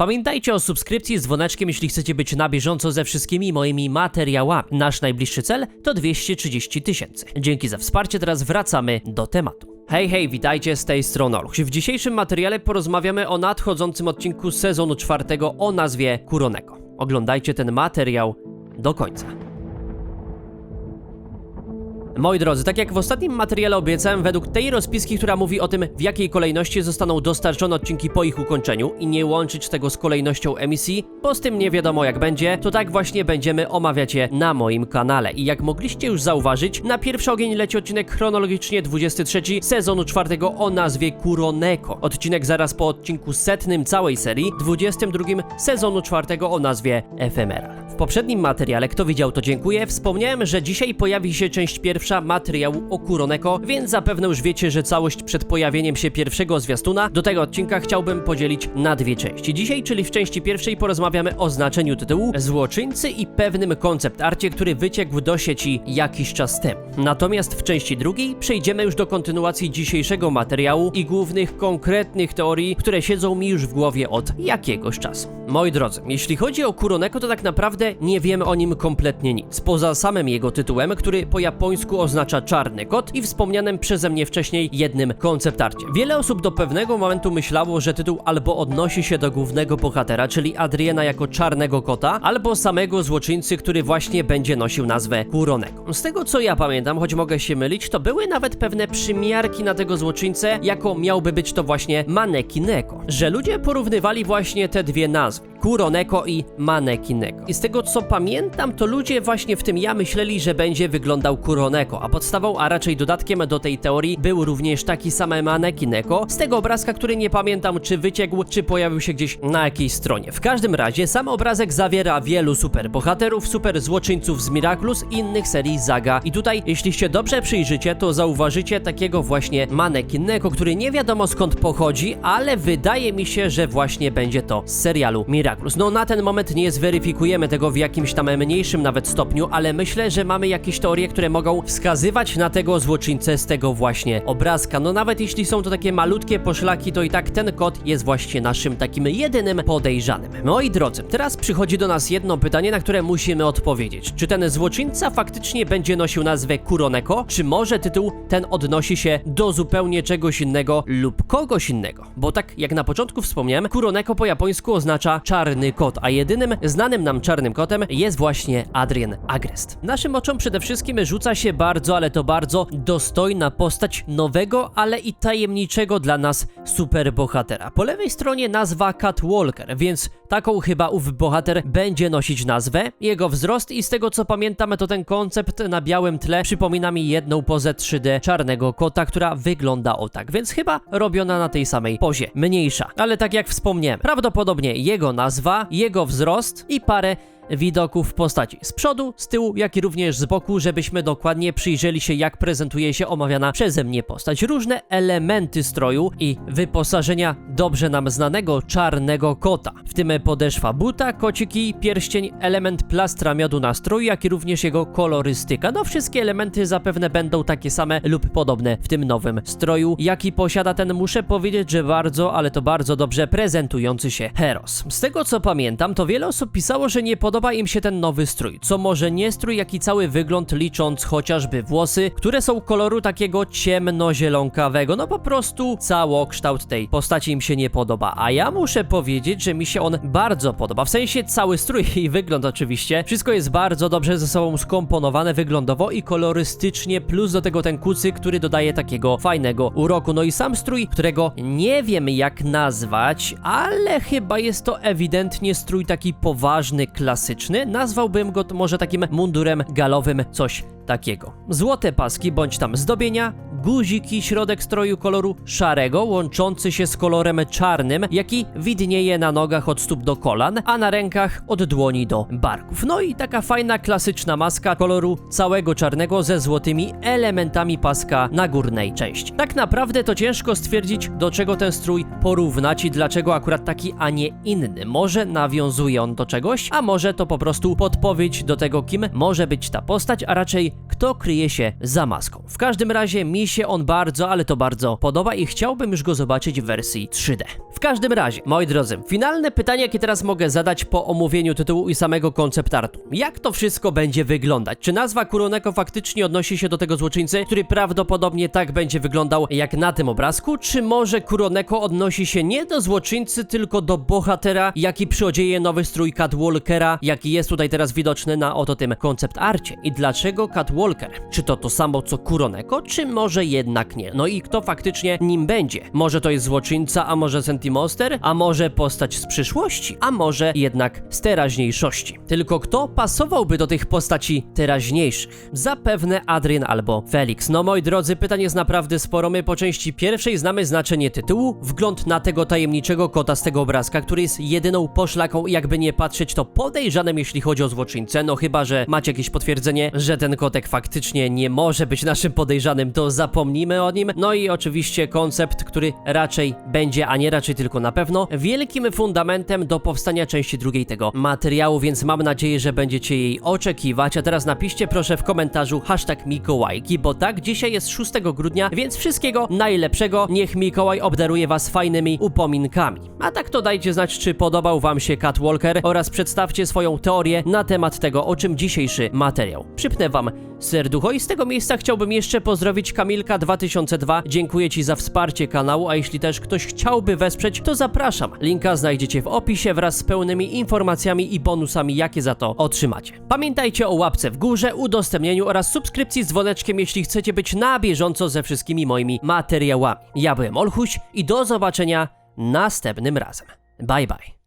Pamiętajcie o subskrypcji z dzwoneczkiem, jeśli chcecie być na bieżąco ze wszystkimi moimi materiałami. Nasz najbliższy cel to 230 tysięcy. Dzięki za wsparcie, teraz wracamy do tematu. Hej, hej, witajcie z tej strony Oluch. W dzisiejszym materiale porozmawiamy o nadchodzącym odcinku sezonu czwartego o nazwie Kuroneko. Oglądajcie ten materiał do końca. Moi drodzy, tak jak w ostatnim materiale obiecałem, według tej rozpiski, która mówi o tym, w jakiej kolejności zostaną dostarczone odcinki po ich ukończeniu i nie łączyć tego z kolejnością emisji, bo z tym nie wiadomo jak będzie, to tak właśnie będziemy omawiać je na moim kanale. I jak mogliście już zauważyć, na pierwszy ogień leci odcinek chronologicznie 23 sezonu czwartego o nazwie Kuroneko. Odcinek zaraz po odcinku setnym całej serii, 22 sezonu czwartego o nazwie Ephemeral. Poprzednim materiale, kto widział to dziękuję, wspomniałem, że dzisiaj pojawi się część pierwsza materiału o Kuroneko, więc zapewne już wiecie, że całość przed pojawieniem się pierwszego zwiastuna do tego odcinka chciałbym podzielić na dwie części. Dzisiaj, czyli w części pierwszej porozmawiamy o znaczeniu tytułu, złoczyńcy i pewnym koncept arcie, który wyciekł do sieci jakiś czas temu. Natomiast w części drugiej przejdziemy już do kontynuacji dzisiejszego materiału i głównych konkretnych teorii, które siedzą mi już w głowie od jakiegoś czasu. Moi drodzy, jeśli chodzi o Kuroneko, to tak naprawdę nie wiemy o nim kompletnie nic. Poza samym jego tytułem, który po japońsku oznacza czarny kot i wspomnianym przeze mnie wcześniej jednym konceptarcie. Wiele osób do pewnego momentu myślało, że tytuł albo odnosi się do głównego bohatera, czyli Adriana jako czarnego kota, albo samego złoczyńcy, który właśnie będzie nosił nazwę Kuroneko. Z tego co ja pamiętam, choć mogę się mylić, to były nawet pewne przymiarki na tego złoczyńcę, jako miałby być to właśnie Manekineko. Że ludzie porównywali właśnie te dwie nazwy. Kuroneko i Manekineko. I z tego co pamiętam, to ludzie właśnie w tym ja myśleli, że będzie wyglądał Kuroneko, a podstawą, a raczej dodatkiem do tej teorii był również taki sam Manekineko z tego obrazka, który nie pamiętam czy wyciekł, czy pojawił się gdzieś na jakiejś stronie. W każdym razie sam obrazek zawiera wielu super bohaterów, super złoczyńców z Miraculous i innych serii Zaga. I tutaj, jeśli się dobrze przyjrzycie, to zauważycie takiego właśnie Manekineko, który nie wiadomo skąd pochodzi, ale wydaje mi się, że właśnie będzie to z serialu Miraculous. No na ten moment nie zweryfikujemy tego w jakimś tam mniejszym nawet stopniu, ale myślę, że mamy jakieś teorie, które mogą wskazywać na tego złoczyńcę z tego właśnie obrazka. No nawet jeśli są to takie malutkie poszlaki, to i tak ten kot jest właśnie naszym takim jedynym podejrzanym. Moi drodzy, teraz przychodzi do nas jedno pytanie, na które musimy odpowiedzieć. Czy ten złoczyńca faktycznie będzie nosił nazwę Kuroneko, czy może tytuł ten odnosi się do zupełnie czegoś innego lub kogoś innego? Bo tak jak na początku wspomniałem, Kuroneko po japońsku oznacza czarny kot, a jedynym znanym nam czarnym kotem jest właśnie Adrian Agrest. Naszym oczom przede wszystkim rzuca się bardzo, ale to bardzo dostojna postać nowego, ale i tajemniczego dla nas superbohatera. Po lewej stronie nazwa Catwalker, więc taką chyba ów bohater będzie nosić nazwę. Jego wzrost i z tego co pamiętam, to ten koncept na białym tle przypomina mi jedną pozę 3D czarnego kota, która wygląda o tak, więc chyba robiona na tej samej pozie, mniejsza. Ale tak jak wspomniałem, prawdopodobnie jego nazwa, jego wzrost i parę widoków postaci z przodu, z tyłu, jak i również z boku, żebyśmy dokładnie przyjrzeli się, jak prezentuje się omawiana przeze mnie postać. Różne elementy stroju i wyposażenia dobrze nam znanego czarnego kota, w tym podeszwa buta, kociki, pierścień, element plastra miodu na stroju, jak i również jego kolorystyka. No wszystkie elementy zapewne będą takie same lub podobne w tym nowym stroju, jaki posiada ten, muszę powiedzieć, że bardzo, ale to bardzo dobrze prezentujący się Heros. Z tego co pamiętam, to wiele osób pisało, że nie podoba im się ten nowy strój, co może nie strój, jak i cały wygląd, licząc chociażby włosy, które są koloru takiego ciemnozielonkawego, no po prostu całokształt tej postaci im się nie podoba, a ja muszę powiedzieć, że mi się on bardzo podoba, w sensie cały strój i wygląd oczywiście, wszystko jest bardzo dobrze ze sobą skomponowane wyglądowo i kolorystycznie, plus do tego ten kucy, który dodaje takiego fajnego uroku, no i sam strój, którego nie wiem jak nazwać, ale chyba jest to ewidentnie strój taki poważny, klasyczny, nazwałbym go może takim mundurem galowym, coś takiego. Złote paski bądź tam zdobienia, guziki, środek stroju koloru szarego, łączący się z kolorem czarnym, jaki widnieje na nogach od stóp do kolan, a na rękach od dłoni do barków. No i taka fajna, klasyczna maska koloru całego czarnego ze złotymi elementami paska na górnej części. Tak naprawdę to ciężko stwierdzić, do czego ten strój porównać i dlaczego akurat taki, a nie inny. Może nawiązuje on do czegoś, a może to po prostu podpowiedź do tego, kim może być ta postać, a raczej kto kryje się za maską. W każdym razie mi się on bardzo, ale to bardzo podoba i chciałbym już go zobaczyć w wersji 3D. W każdym razie, moi drodzy, finalne pytanie, jakie teraz mogę zadać po omówieniu tytułu i samego koncept artu. Jak to wszystko będzie wyglądać? Czy nazwa Kuroneko faktycznie odnosi się do tego złoczyńcy, który prawdopodobnie tak będzie wyglądał jak na tym obrazku? Czy może Kuroneko odnosi się nie do złoczyńcy, tylko do bohatera, jaki przyodzieje nowy strój Catwalkera, jaki jest tutaj teraz widoczny na oto tym koncept arcie? I dlaczego Catwalker? Czy to to samo co Kuroneko, czy może jednak nie? No i kto faktycznie nim będzie? Może to jest złoczyńca, a może Sentimonster, a może postać z przyszłości, a może jednak z teraźniejszości. Tylko kto pasowałby do tych postaci teraźniejszych? Zapewne Adrian albo Felix. No moi drodzy, pytań jest naprawdę sporo. My po części pierwszej znamy znaczenie tytułu, wgląd na tego tajemniczego kota z tego obrazka, który jest jedyną poszlaką i jakby nie patrzeć, to podejrzanym jeśli chodzi o złoczyńcę. No chyba, że macie jakieś potwierdzenie, że ten kotek faktycznie nie może być naszym podejrzanym, to zapomnijmy o nim. No i oczywiście koncept, który raczej będzie, a nie raczej tylko na pewno, wielkim fundamentem do powstania części drugiej tego materiału, więc mam nadzieję, że będziecie jej oczekiwać. A teraz napiszcie proszę w komentarzu hashtag Mikołajki, bo tak, dzisiaj jest 6 grudnia, więc wszystkiego najlepszego. Niech Mikołaj obdaruje was fajnymi upominkami. A tak to dajcie znać, czy podobał wam się Catwalker oraz przedstawcie swoją teorię na temat tego, o czym dzisiejszy materiał. Przypnę wam serducho i z tego miejsca chciałbym jeszcze pozdrowić Kamilka2002. Dziękuję ci za wsparcie kanału, a jeśli też ktoś chciałby wesprzeć, to zapraszam. Linka znajdziecie w opisie wraz z pełnymi informacjami i bonusami, jakie za to otrzymacie. Pamiętajcie o łapce w górze, udostępnieniu oraz subskrypcji z dzwoneczkiem, jeśli chcecie być na bieżąco ze wszystkimi moimi materiałami. Ja byłem Olchuś i do zobaczenia następnym razem. Bye bye.